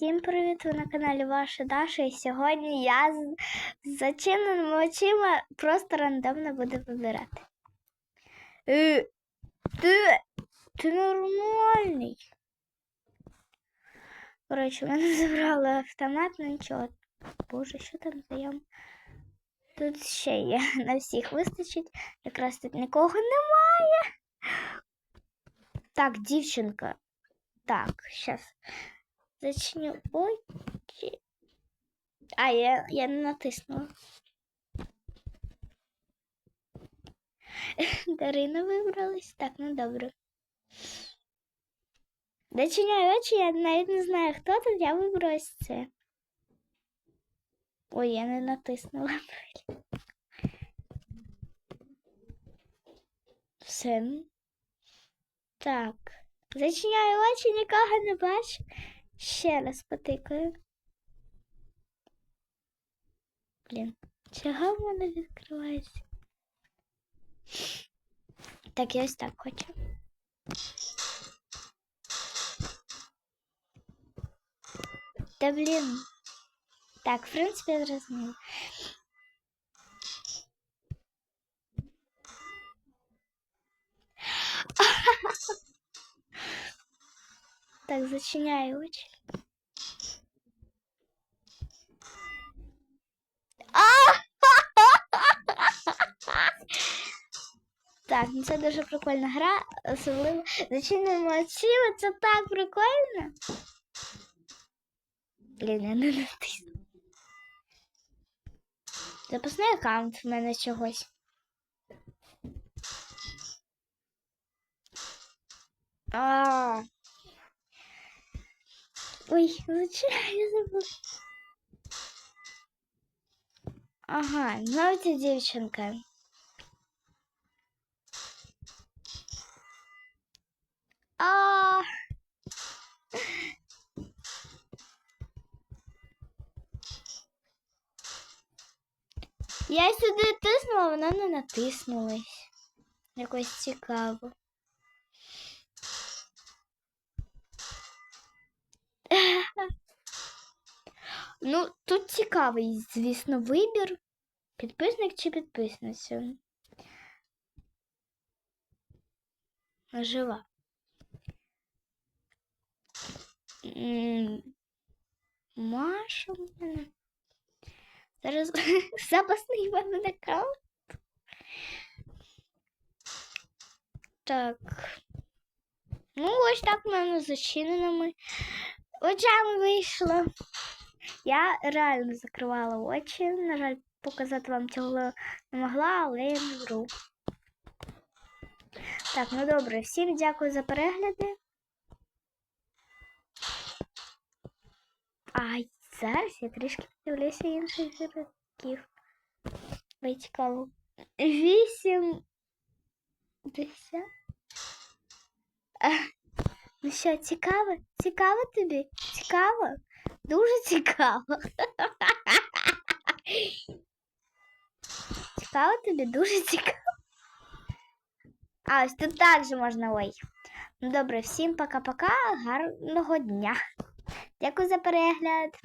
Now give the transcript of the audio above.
Всім привіт! Ви на каналі Ваша Даша. І сьогодні я з зачиненими очима просто рандомно буду вибирати. Е, ти, ти нормальний. Коротше, мене забрали автомат, ну нічого. Боже, що там за? Тут ще є. На всіх вистачить. Якраз тут нікого немає. Так, дівчинка. Так, сейчас. Зачиню очі. А, я, я не натиснула. Дарина вибралась. Так, ну добре. Зачиняю очі, я навіть не знаю, хто тут, я вибралась це. Ой, я не натиснула. Все. Так. Зачиняю очі, нікого не бачу. Ще раз потикаю. Блін, чого в мене відкривається? Так, я ось так хочу. Та блін. Так, в принципі, я Так, зачиняю очі. А! Так, ну це дуже прикольна гра, особливо зачинимо очима, це так прикольно. Блін, я не натисну. Запасний аккаунт в мене чогось. А. Ой, зачем я забула? Ага, ця дівчинка. А. Я сюди тиснула, вона не натиснулась. Якось цікаво. Ну, тут цікавий, звісно, вибір. Підписник чи підписниця? Жива. Маша в мене. Зараз запасний в мене аккаунт. Так. Ну, ось так в мене зачиненими очами вийшло. Я реально закривала очі. На жаль, показати вам цього не могла, але я не вру. Так, ну добре, всім дякую за перегляди. Ай, зараз я трішки подивлюся інших. Ви цікаво. Вісім. Десять. Ну що, цікаво? Цікаво тобі? Цікаво? Дуже цікаво. Цікаво тобі? Дуже цікаво. А, ось тут також можна ой. Ну добре, всім пока-пока, гарного дня. Дякую за перегляд.